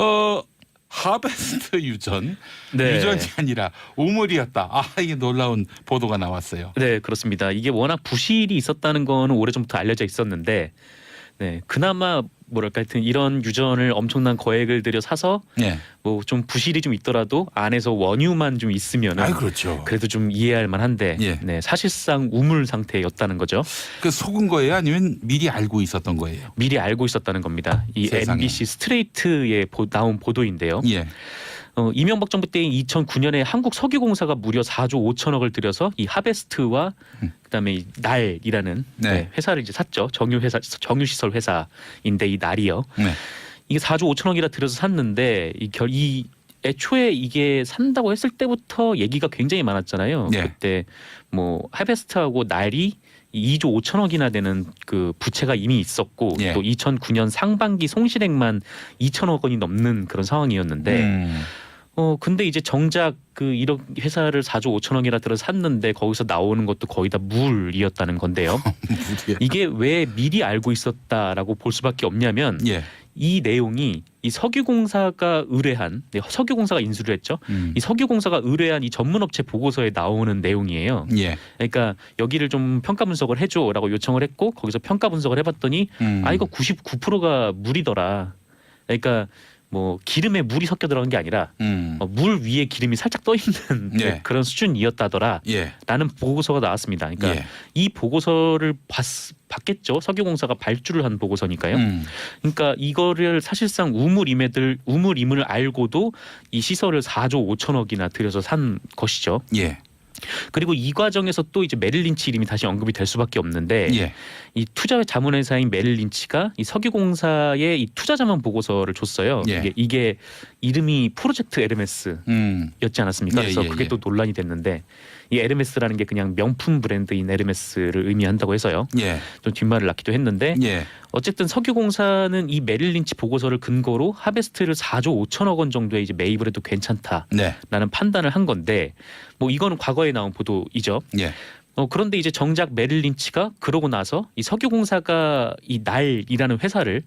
어 하베스트 유전 네. 유전이 아니라 우물이었다. 아 이게 놀라운 보도가 나왔어요. 네, 그렇습니다. 이게 워낙 부실이 있었다는 거는 오래 전부터 알려져 있었는데, 네, 그나마 뭐랄까 하여튼 이런 유전을 엄청난 거액을 들여 사서 예. 뭐 좀 부실이 좀 있더라도 안에서 원유만 좀 있으면 은 아 그렇죠. 그래도 좀 이해할 만한데, 예. 네, 사실상 우물 상태였다는 거죠. 그 속은 거예요, 아니면 미리 알고 있었던 거예요? 미리 알고 있었다는 겁니다. 이 세상에. MBC 스트레이트에 보- 나온 보도인데요. 예. 어, 이명박 정부 때인 2009년에 한국 석유공사가 무려 4조 5천억을 들여서 이 하베스트와 음. 그다음에 이 날이라는 네. 네, 회사를 이제 샀죠. 정유 회사 정유 시설 회사인데 이 날이요. 네. 이게 4조 5천억이라 들여서 샀는데 이 결 이 애초에 이게 산다고 했을 때부터 얘기가 굉장히 많았잖아요. 네. 그때 뭐 하베스트하고 날이 2조 5천억이나 되는 그 부채가 이미 있었고 예. 또 2009년 상반기 송실액만 2천억 원이 넘는 그런 상황이었는데 음. 어 근데 이제 정작 그 이런 회사를 4조 5천억이나 들어 샀는데 거기서 나오는 것도 거의 다 물이었다는 건데요. 무리야. 이게 왜 미리 알고 있었다라고 볼 수밖에 없냐면 예. 이 내용이 이 석유공사가 의뢰한 네, 석유공사가 인수를 했죠. 음. 이 석유공사가 의뢰한 이 전문업체 보고서에 나오는 내용이에요. 예. 그러니까 여기를 좀 평가 분석을 해줘라고 요청을 했고 거기서 평가 분석을 해봤더니 음. 아 이거 99%가 물이더라. 그러니까 뭐 기름에 물이 섞여 들어간 게 아니라 음. 어, 물 위에 기름이 살짝 떠 있는 예. 그런 수준이었다더라라는 예. 보고서가 나왔습니다. 그러니까 예. 이 보고서를 봤, 봤겠죠. 석유공사가 발주를 한 보고서니까요. 음. 그러니까 이거를 사실상 우물임에들 우물임을 알고도 이 시설을 4조 5천억이나 들여서 산 것이죠. 예. 그리고 이 과정에서 또 이제 메릴 린치 이름이 다시 언급이 될 수밖에 없는데 예. 이 투자 자문회사인 메릴 린치가 이 석유공사에 이 투자 자문 보고서를 줬어요. 예. 이게, 이게 이름이 프로젝트 에르메스 음. 였지 않았습니까? 예, 그래서 예, 그게 예. 또 논란이 됐는데 이 에르메스라는 게 그냥 명품 브랜드인 에르메스를 의미한다고 해서요. 예. 좀 뒷말을 낳기도 했는데 예. 어쨌든 석유공사는 이 메릴 린치 보고서를 근거로 하베스트를 4조 5천억 원 정도에 이제 매입을 해도 괜찮다라는 네. 판단을 한 건데 뭐 이거는 과거에 나온 보도이죠. 예. 어, 그런데 이제 정작 메릴 린치가 그러고 나서 이 석유공사가 이 날이라는 회사를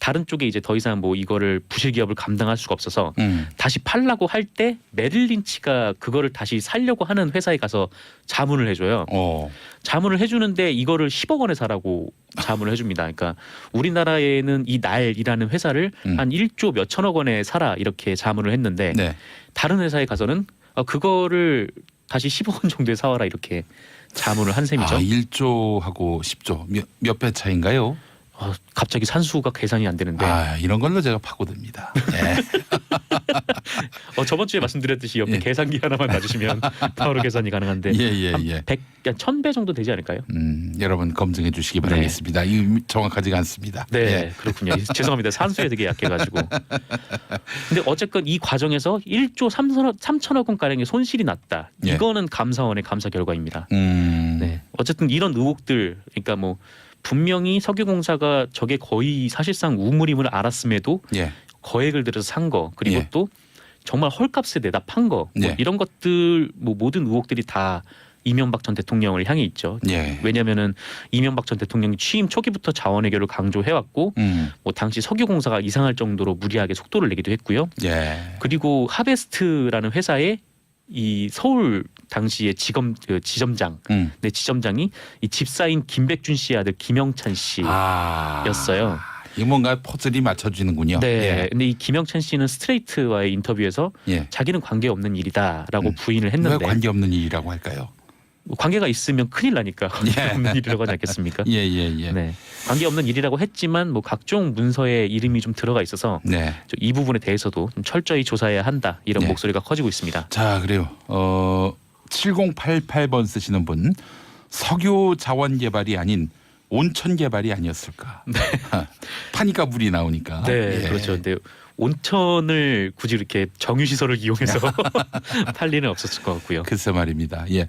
다른 쪽에 이제 더 이상 뭐 이거를 부실 기업을 감당할 수가 없어서 음. 다시 팔라고 할 때 메릴 린치가 그거를 다시 살려고 하는 회사에 가서 자문을 해줘요. 어. 자문을 해주는데 이거를 10억 원에 사라고 자문을 해줍니다. 그러니까 우리나라에는 이 날이라는 회사를 음. 한 1조 몇 천억 원에 사라 이렇게 자문을 했는데 네. 다른 회사에 가서는 어, 그거를 다시 10억 원 정도에 사와라 이렇게 자문을 한 셈이죠. 아, 1조하고 10조 몇 배 차인가요? 어, 갑자기 산수가 계산이 안 되는데 아, 이런 걸로 제가 파고듭니다. 예. 어, 저번 주에 말씀드렸듯이 옆에 예. 계산기 하나만 놔주시면 바로 계산이 가능한데 예, 예, 한 예. 100, 한 1000배 정도 되지 않을까요? 음, 여러분 검증해 주시기 바라겠습니다. 이 정확하지가 않습니다. 네, 예. 그렇군요. 죄송합니다. 산수에 되게 약해가지고. 근데 어쨌건 이 과정에서 1조 3천억, 3천억 원 가량의 손실이 났다. 예. 이거는 감사원의 감사 결과입니다. 음. 네, 어쨌든 이런 의혹들, 그러니까 뭐 분명히 석유공사가 저게 거의 사실상 우물임을 알았음에도 예. 거액을 들여서 산 거, 그리고 예. 또 정말 헐값에 내다 판 거, 뭐 예. 이런 것들, 뭐 모든 의혹들이 다 이명박 전 대통령을 향해 있죠. 예. 왜냐하면은 이명박 전 대통령이 취임 초기부터 자원 외교를 강조해왔고 음. 뭐 당시 석유공사가 이상할 정도로 무리하게 속도를 내기도 했고요. 예. 그리고 하베스트라는 회사의 이 서울 당시의 지검 그 지점장, 음. 네 지점장이 이 집사인 김백준 씨의 아들 김영찬 아. 씨였어요. 이 뭔가 퍼즐이 맞춰지는군요. 네. 근데 이 김영찬 씨는 스트레이트와의 인터뷰에서 예. 예. 자기는 관계 없는 일이다라고 음. 부인을 왜 했는데 관계 없는 일이라고 할까요? 뭐 관계가 있으면 큰일 나니까 관계 예. 없는 일이라고 하지 않겠습니까? 예, 예, 예. 네. 네. 관계 없는 일이라고 했지만 뭐 각종 문서에 이름이 좀 들어가 있어서 네. 저이 부분에 대해서도 좀 철저히 조사해야 한다 이런 네. 목소리가 커지고 있습니다. 자, 그래요. 어, 7088번 쓰시는 분 석유 자원 개발이 아닌 온천 개발이 아니었을까? 파니까 물이 나오니까. 네, 예. 그렇죠. 근데 온천을 굳이 이렇게 정유 시설을 이용해서 팔 리는 없었을 것 같고요. 글쎄 말입니다. 예.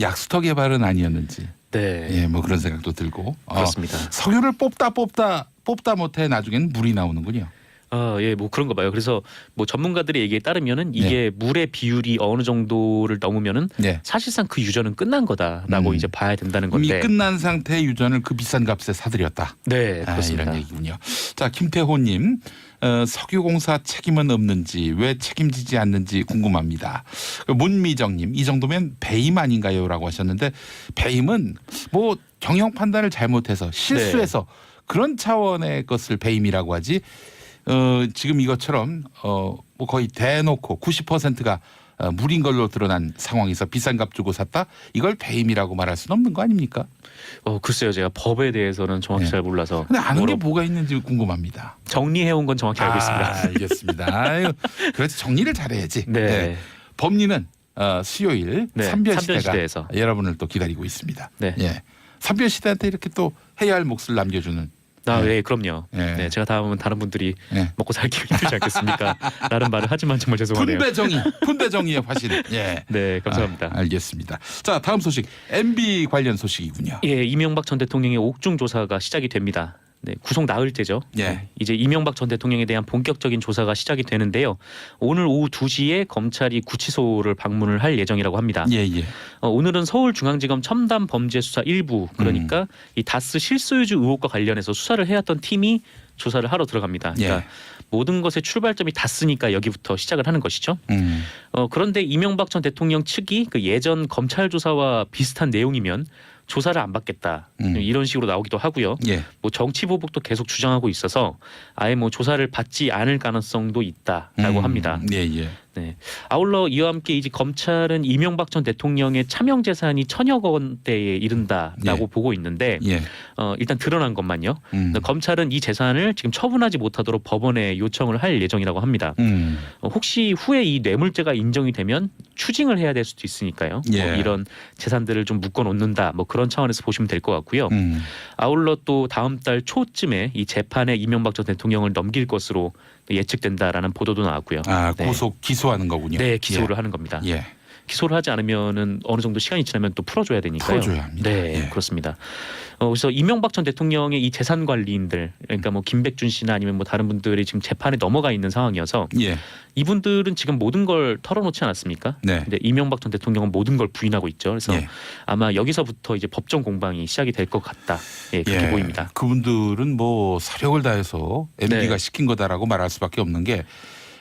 약수터 개발은 아니었는지. 네, 예, 뭐 그런 생각도 들고. 어, 그렇습니다. 석유를 뽑다 뽑다 뽑다 못해 나중에는 물이 나오는군요. 아, 예, 뭐 그런 거 봐요. 그래서 뭐 전문가들의 얘기에 따르면은 이게 물의 비율이 어느 정도를 넘으면은 네. 사실상 그 유전은 끝난 거다라고 음. 이제 봐야 된다는 이미 건데. 끝난 상태의 유전을 그 비싼 값에 사들였다. 네, 아, 그렇습니다. 이런 얘기군요. 자, 김태호님. 어, 석유공사 책임은 없는지 왜 책임지지 않는지 궁금합니다. 그 문미정님 이 정도면 배임 아닌가요?라고 하셨는데 배임은 뭐 경영 판단을 잘못해서 실수해서 네. 그런 차원의 것을 배임이라고 하지. 어, 지금 이것처럼 어, 뭐 거의 대놓고 90%가 어, 물인 걸로 드러난 상황에서 비싼 값 주고 샀다 이걸 배임이라고 말할 수는 없는 거 아닙니까? 어, 글쎄요, 제가 법에 대해서는 정확히 네. 잘 몰라서 근데 아는 게 뭐가 있는지 궁금합니다. 정리해 온 건 정확히 알고 있습니다. 아, 알겠습니다. 아유, 그래서 정리를 잘해야지. 네. 법리는 어, 수요일 네, 삼별 삼별 시대가 시대에서. 여러분을 또 기다리고 있습니다. 네. 예. 삼별 시대한테 이렇게 또 해야 할 몫을 남겨주는. 아, 네. 네, 그럼요. 네. 네, 제가 다음은 다른 분들이 예. 먹고 살기 힘들지 않겠습니까? 라는 말을 하지만 정말 죄송하네요. 분배정의, 분배정의의 화신. 예. 네, 감사합니다. 아, 알겠습니다. 자, 다음 소식 MB 관련 소식이군요. 예, 이명박 전 대통령의 옥중 조사가 시작이 됩니다. 네, 구속 나흘 때죠. 예. 네, 이제 이명박 전 대통령에 대한 본격적인 조사가 시작이 되는데요. 오늘 오후 2시에 검찰이 구치소를 방문을 할 예정이라고 합니다. 예, 예. 어, 오늘은 서울중앙지검 첨단 범죄 수사 일부 그러니까 음. 이 다스 실소유주 의혹과 관련해서 수사를 해왔던 팀이 조사를 하러 들어갑니다. 그러니까 예. 모든 것의 출발점이 다스니까 여기부터 시작을 하는 것이죠. 음. 어, 그런데 이명박 전 대통령 측이 그 예전 검찰 조사와 비슷한 내용이면 조사를 안 받겠다 음. 이런 식으로 나오기도 하고요. 예. 뭐 정치 보복도 계속 주장하고 있어서 아예 뭐 조사를 받지 않을 가능성도 있다라고 음. 합니다. 예, 예. 네. 아울러 이와 함께 이제 검찰은 이명박 전 대통령의 차명 재산이 천여억 원대에 이른다라고 예. 보고 있는데 예. 어, 일단 드러난 것만요. 음. 검찰은 이 재산을 지금 처분하지 못하도록 법원에 요청을 할 예정이라고 합니다. 음. 어, 혹시 후에 이 뇌물죄가 인정이 되면 추징을 해야 될 수도 있으니까요. 예. 뭐 이런 재산들을 좀 묶어 놓는다. 뭐 그런 차원에서 보시면 될 것 같고요. 음. 아울러 또 다음 달 초쯤에 이 재판에 이명박 전 대통령을 넘길 것으로 예측된다라는 보도도 나왔고요. 아, 네. 고소 기소하는 거군요. 네, 기소를 하는 겁니다. 예. 예. 기소를 하지 않으면은 어느 정도 시간이 지나면 또 풀어줘야 되니까요. 풀어줘야 합니다. 네, 예. 그렇습니다. 어, 그래서 이명박 전 대통령의 이 재산 관리인들, 그러니까 뭐 김백준 씨나 아니면 뭐 다른 분들이 지금 재판에 넘어가 있는 상황이어서 예. 이분들은 지금 모든 걸 털어놓지 않았습니까? 네. 근데 이명박 전 대통령은 모든 걸 부인하고 있죠. 그래서 예. 아마 여기서부터 이제 법정 공방이 시작이 될 것 같다. 예, 그렇게 예. 보입니다. 그분들은 뭐 사력을 다해서 MB가 네. 시킨 거다라고 말할 수밖에 없는 게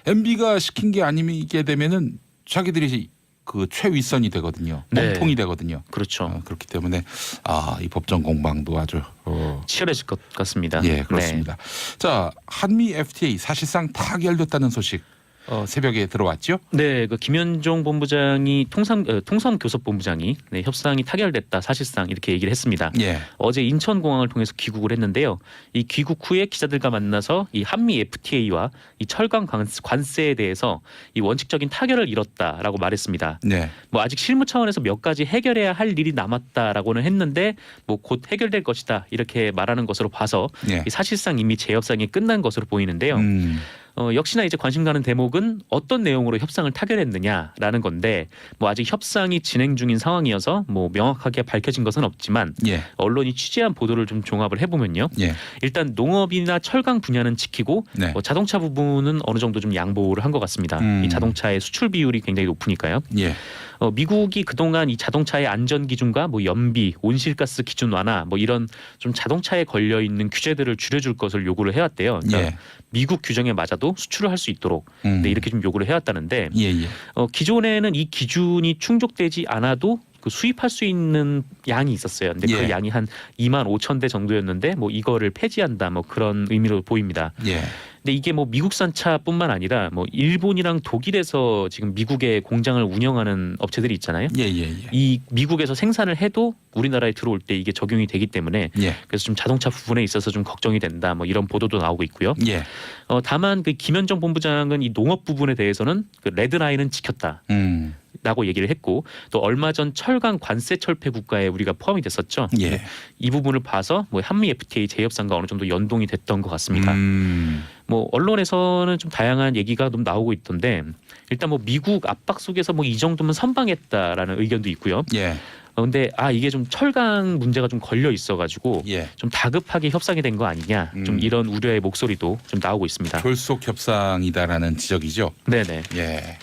MB가 시킨 게 아니게 되면은 자기들이 그 최윗선이 되거든요. 네. 몸통이 되거든요. 그렇죠. 어, 그렇기 때문에 아, 이 법정 공방도 아주 어, 치열해질 것 같습니다. 예, 그렇습니다. 자, 한미 FTA 사실상 타결됐다는 소식 어, 새벽에 들어왔죠? 네, 그 김현종 본부장이 통상 어, 통상교섭 본부장이 네, 협상이 타결됐다 사실상 이렇게 얘기를 했습니다. 예. 어제 인천공항을 통해서 귀국을 했는데요. 이 귀국 후에 기자들과 만나서 이 한미 FTA와 이 철강 관세- 관세에 대해서 이 원칙적인 타결을 이뤘다라고 말했습니다. 네. 뭐 아직 실무 차원에서 몇 가지 해결해야 할 일이 남았다라고는 했는데 뭐 곧 해결될 것이다 이렇게 말하는 것으로 봐서 예. 이 사실상 이미 재협상이 끝난 것으로 보이는데요. 음. 어, 역시나 이제 관심 가는 대목은 어떤 내용으로 협상을 타결했느냐라는 건데 뭐 아직 협상이 진행 중인 상황이어서 뭐 명확하게 밝혀진 것은 없지만 예. 언론이 취재한 보도를 좀 종합을 해보면요. 예. 일단 농업이나 철강 분야는 지키고 네. 뭐 자동차 부분은 어느 정도 좀 양보를 한 것 같습니다. 음. 이 자동차의 수출 비율이 굉장히 높으니까요. 예. 어, 미국이 그동안 이 자동차의 안전 기준과 뭐 연비, 온실가스 기준 완화 뭐 이런 좀 자동차에 걸려 있는 규제들을 줄여줄 것을 요구를 해왔대요. 그러니까 예. 미국 규정에 맞아도 수출을 할 수 있도록 음. 네, 이렇게 좀 요구를 해왔다는데 예, 예. 어, 기존에는 이 기준이 충족되지 않아도 그 수입할 수 있는 양이 있었어요. 근데 예. 그 양이 한 2만 5천 대 정도였는데 뭐 이거를 폐지한다 뭐 그런 의미로 보입니다. 예. 근데 이게 뭐 미국산 차뿐만 아니라 뭐 일본이랑 독일에서 지금 미국의 공장을 운영하는 업체들이 있잖아요. 예, 예, 예. 이 미국에서 생산을 해도 우리나라에 들어올 때 이게 적용이 되기 때문에 예. 그래서 좀 자동차 부분에 있어서 좀 걱정이 된다 뭐 이런 보도도 나오고 있고요. 예. 어, 다만 그 김현정 본부장은 이 농업 부분에 대해서는 그 레드라인은 지켰다. 음. 라고 얘기를 했고 또 얼마 전 철강 관세 철폐 국가에 우리가 포함이 됐었죠. 예. 이 부분을 봐서 뭐 한미 FTA 재협상과 어느 정도 연동이 됐던 것 같습니다. 음. 뭐 언론에서는 좀 다양한 얘기가 좀 나오고 있던데 일단 뭐 미국 압박 속에서 뭐 이 정도면 선방했다라는 의견도 있고요. 예. 어, 근데 아 이게 좀 철강 문제가 좀 걸려 있어가지고 예. 좀 다급하게 협상이 된 거 아니냐 음. 좀 이런 우려의 목소리도 좀 나오고 있습니다. 졸속 협상이다라는 지적이죠. 네네. 예.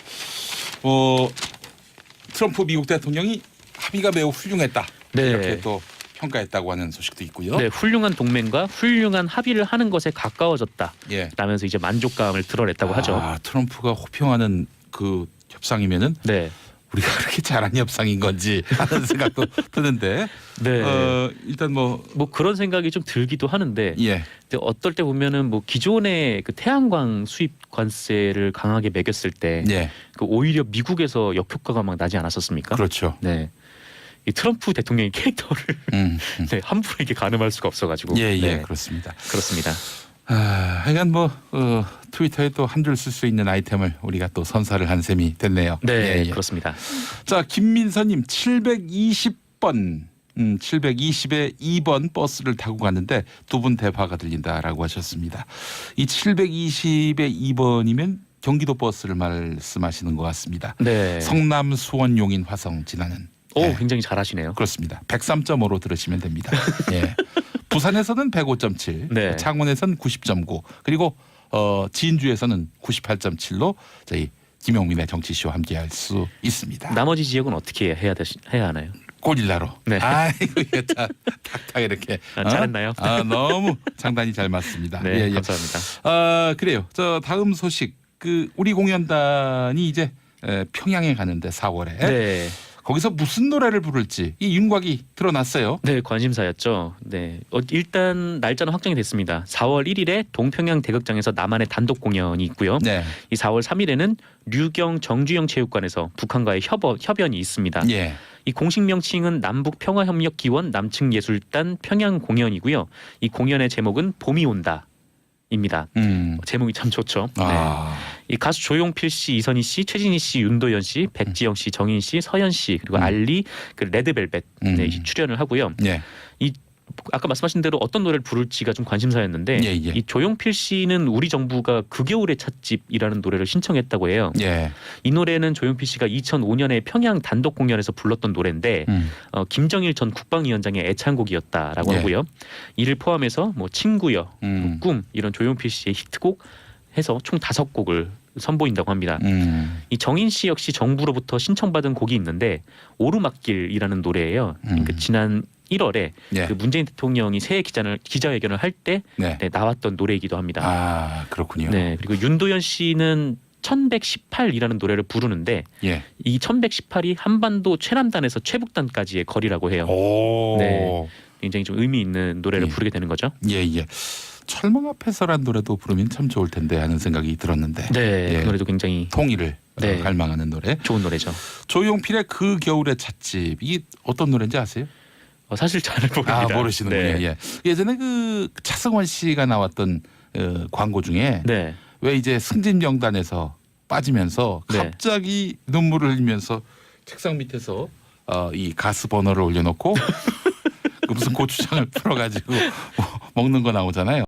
어 트럼프 미국 대통령이 합의가 매우 훌륭했다. 네. 이렇게 또 평가했다고 하는 소식도 있고요. 네, 훌륭한 동맹과 훌륭한 합의를 하는 것에 가까워졌다. 예. 라면서 이제 만족감을 드러냈다고 하죠. 아, 트럼프가 호평하는 그 협상이면은 네. 우리가 그렇게 잘한 협상인 건지 하는 생각도 드는데 네. 어, 일단 뭐 뭐 그런 생각이 좀 들기도 하는데 예. 근데 어떨 때 보면은 뭐 기존의 그 태양광 수입 관세를 강하게 매겼을 때 예. 그 오히려 미국에서 역효과가 막 나지 않았었습니까? 그렇죠. 네. 이 트럼프 대통령의 캐릭터를 음. 음. 네, 함부로 이렇게 가늠할 수가 없어가지고 예, 예, 네, 그렇습니다. 그렇습니다. 아, 하여간 뭐 어, 트위터에 또 한 줄 쓸 수 있는 아이템을 우리가 또 선사를 한 셈이 됐네요. 네, 예, 예. 그렇습니다. 자, 김민서님 720번. 음, 720에 2번 버스를 타고 갔는데 두 분 대화가 들린다라고 하셨습니다. 이 720에 2번이면 경기도 버스를 말씀하시는 것 같습니다. 네. 성남 수원 용인 화성 지나는. 오, 예, 굉장히 잘하시네요. 그렇습니다. 103.5로 들으시면 됩니다. 예. 부산에서는 105.7, 네. 창원에서는 90.9, 그리고 어, 진주에서는 98.7로 저희 김용민의 정치쇼 함께할 수 있습니다. 나머지 지역은 어떻게 해야 되시, 해야 하나요? 고릴라로. 네. 아이고 이게 참 탁탁 이렇게. 아, 잘했나요? 아 너무 상당히 잘 맞습니다. 네, 예, 예. 감사합니다. 아 그래요. 저 다음 소식 그 우리 공연단이 이제 에, 평양에 가는데 4월에 네. 거기서 무슨 노래를 부를지 이 윤곽이 드러났어요. 네, 관심사였죠. 네. 어, 일단 날짜는 확정이 됐습니다. 4월 1일에 동평양 대극장에서 나만의 단독 공연이 있고요. 네. 이 4월 3일에는 류경 정주영 체육관에서 북한과의 협어, 협연이 있습니다. 예. 이 공식 명칭은 남북 평화 협력 기원 남측 예술단 평양 공연이고요. 이 공연의 제목은 봄이 온다. 입니다. 음. 제목이 참 좋죠. 네. 아. 이 가수 조용필 씨, 이선희 씨, 최진희 씨, 윤도현 씨, 백지영 씨, 정인 씨, 서현 씨 그리고 음. 알리, 그 레드벨벳 음. 네, 출연을 하고요. 예. 아까 말씀하신 대로 어떤 노래를 부를지가 좀 관심사였는데 예, 예. 이 조용필 씨는 우리 정부가 그 겨울의 찻집이라는 노래를 신청했다고 해요. 예. 이 노래는 조용필 씨가 2005년에 평양 단독 공연에서 불렀던 노래인데 음. 어, 김정일 전 국방위원장의 애창곡이었다라고 예. 하고요. 이를 포함해서 뭐 친구여, 음. 꿈 이런 조용필 씨의 히트곡 해서 총 다섯 곡을 선보인다고 합니다. 음. 이 정인 씨 역시 정부로부터 신청받은 곡이 있는데 오르막길이라는 노래예요. 음. 그 지난 1월에 예. 그 문재인 대통령이 새해 기자를 기자회견을 할때 네. 네, 나왔던 노래이기도 합니다. 아 그렇군요. 네 그리고 윤도현 씨는 1118이라는 노래를 부르는데 예. 이 1118이 한반도 최남단에서 최북단까지의 거리라고 해요. 오. 네. 굉장히 좀 의미 있는 노래를 예. 부르게 되는 거죠. 예 예. 철망 앞에서란 노래도 부르면 참 좋을 텐데 하는 생각이 들었는데 네, 예. 그 노래도 굉장히 통일을 어, 네. 갈망하는 노래. 좋은 노래죠. 조용필의 그 겨울의 찻집 이게 어떤 노래인지 아세요? 어, 사실 잘 모릅니다. 아 모르시는군요. 네. 예. 예전에 그 차승원 씨가 나왔던 어, 광고 중에 네. 왜 이제 승진 명단에서 빠지면서 네. 갑자기 눈물을 흘리면서 책상 밑에서 어, 이 가스 버너를 올려놓고 그 무슨 고추장을 풀어가지고 먹는 거 나오잖아요.